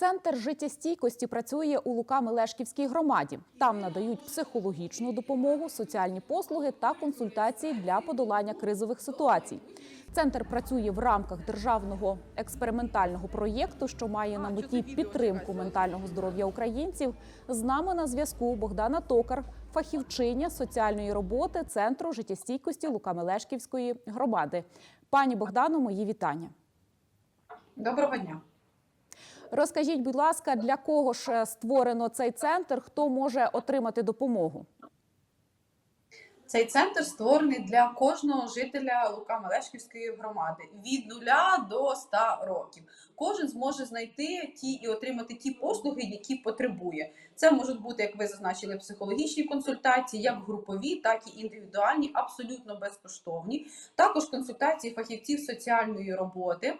Центр життєстійкості працює у Лука-Мелешківській громаді. Там надають психологічну допомогу, соціальні послуги та консультації для подолання кризових ситуацій. Центр працює в рамках державного експериментального проєкту, що має на меті підтримку ментального здоров'я українців. З нами на зв'язку Богдана Токар, фахівчиня соціальної роботи Центру життєстійкості Лука-Мелешківської громади. Пані Богдано, мої вітання. Доброго дня. Розкажіть, будь ласка, для кого ж е, створено цей центр? Хто може отримати допомогу? Цей центр створений для кожного жителя Лука-Мелешківської громади від нуля до 100 років. Кожен зможе знайти ті і отримати ті послуги, які потребує. Це можуть бути, як ви зазначили, психологічні консультації, як групові, так і індивідуальні, абсолютно безкоштовні. Також консультації фахівців соціальної роботи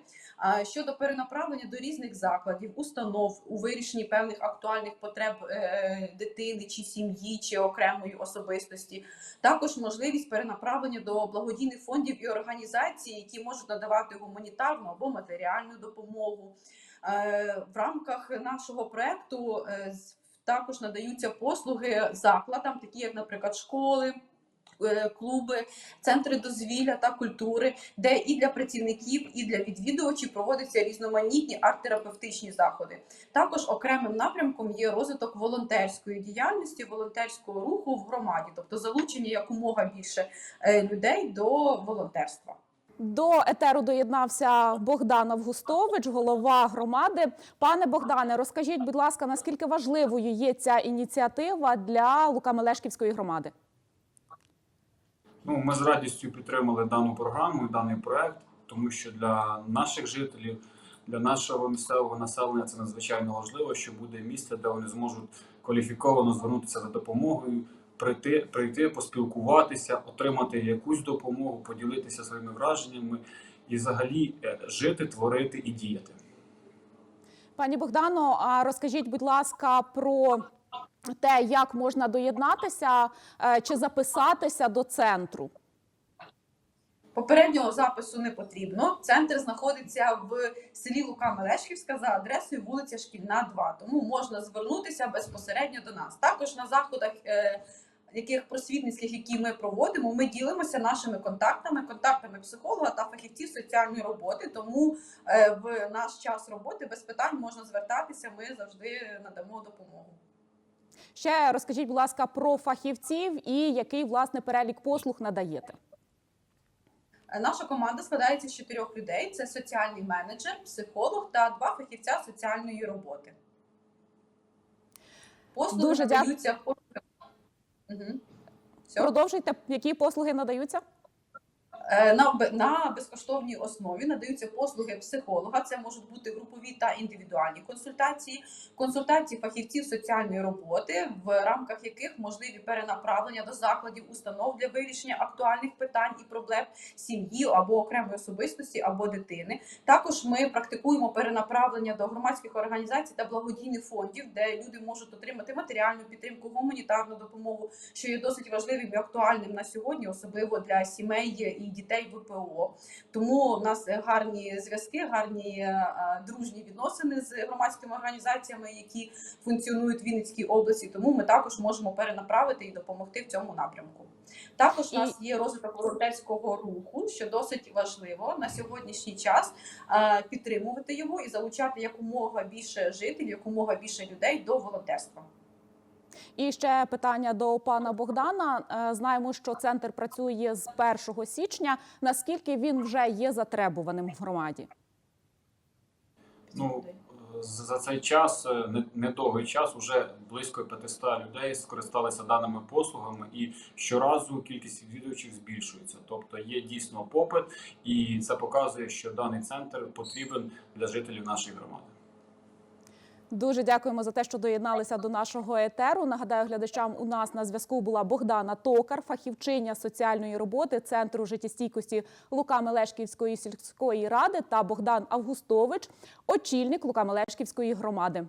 щодо перенаправлення до різних закладів, установ у вирішенні певних актуальних потреб е, дитини чи сім'ї, чи окремої особистості. Також можливість перенаправлення до благодійних фондів і організацій, які можуть надавати гуманітарну або матеріальну допомогу. Е, В рамках нашого проекту е, також надаються послуги закладам, такі як, наприклад, школи. Е, Клуби, центри дозвілля та культури, де і для працівників, і для відвідувачів проводяться різноманітні арт-терапевтичні заходи. Також окремим напрямком є розвиток волонтерської діяльності, волонтерського руху в громаді, тобто залучення якомога більше е, людей до волонтерства. До етеру доєднався Богдан Августович, голова громади. Пане Богдане, розкажіть, будь ласка, наскільки важливою є ця ініціатива для Лука-Мелешківської громади? Ну, ми з радістю підтримали дану програму і даний проект, тому що для наших жителів, для нашого місцевого населення це надзвичайно важливо, що буде місце, де вони зможуть кваліфіковано звернутися за допомогою, прийти, прийти, поспілкуватися, отримати якусь допомогу, поділитися своїми враженнями і взагалі е, жити, творити і діяти. Пані Богдано, а розкажіть, будь ласка, про те, як можна доєднатися е, чи записатися до центру. Попереднього запису не потрібно. Центр знаходиться в селі Лука Мелешківська за адресою вулиця Шкільна, 2. Тому можна звернутися безпосередньо до нас. Також на заходах. Е- яких просвітницьких, які ми проводимо, ми ділимося нашими контактами, контактами психолога та фахівців соціальної роботи. Тому е, в наш час роботи без питань можна звертатися. Ми завжди надамо допомогу. Ще розкажіть, будь ласка, про фахівців і який власне перелік послуг надаєте. Наша команда складається з чотирьох людей: це соціальний менеджер, психолог та два фахівця соціальної роботи. Послуги Дуже надаються Мгм. Все. Продовжуйте, які послуги надаються? Е, На, на безкоштовній основі надаються послуги психолога. Це можуть бути групові та індивідуальні консультації, консультації фахівців соціальної роботи, в рамках яких можливі перенаправлення до закладів установ для вирішення актуальних питань і проблем сім'ї або окремої особистості або дитини. Також ми практикуємо перенаправлення до громадських організацій та благодійних фондів, де люди можуть отримати матеріальну підтримку, гуманітарну допомогу, що є досить важливим і актуальним на сьогодні, особливо для сімей і дітей ВПО. Тому у нас гарні зв'язки, гарні е, дружні відносини з громадськими організаціями, які функціонують в Вінницькій області. Тому ми також можемо перенаправити і допомогти в цьому напрямку. Також у нас є розвиток волонтерського руху, що досить важливо на сьогоднішній час е, підтримувати його і залучати якомога більше жителів, якомога більше людей до волонтерства. І ще питання до пана Богдана. Е, Знаємо, що центр працює з 1 січня. Наскільки він вже є затребуваним в громаді? Ну, за цей час, е, не- недовгий час, уже близько 500 людей скористалися даними послугами, і щоразу кількість відвідувачів збільшується. Тобто є дійсно попит, і це показує, що даний центр потрібен для жителів нашої громади. Дуже дякуємо за те, що доєдналися до нашого етеру. Нагадаю, глядачам у нас на зв'язку була Богдана Токар, фахівчиня соціальної роботи Центру життєстійкості Лука Мелешківської сільської ради та Богдан Августович, очільник Лука Мелешківської громади.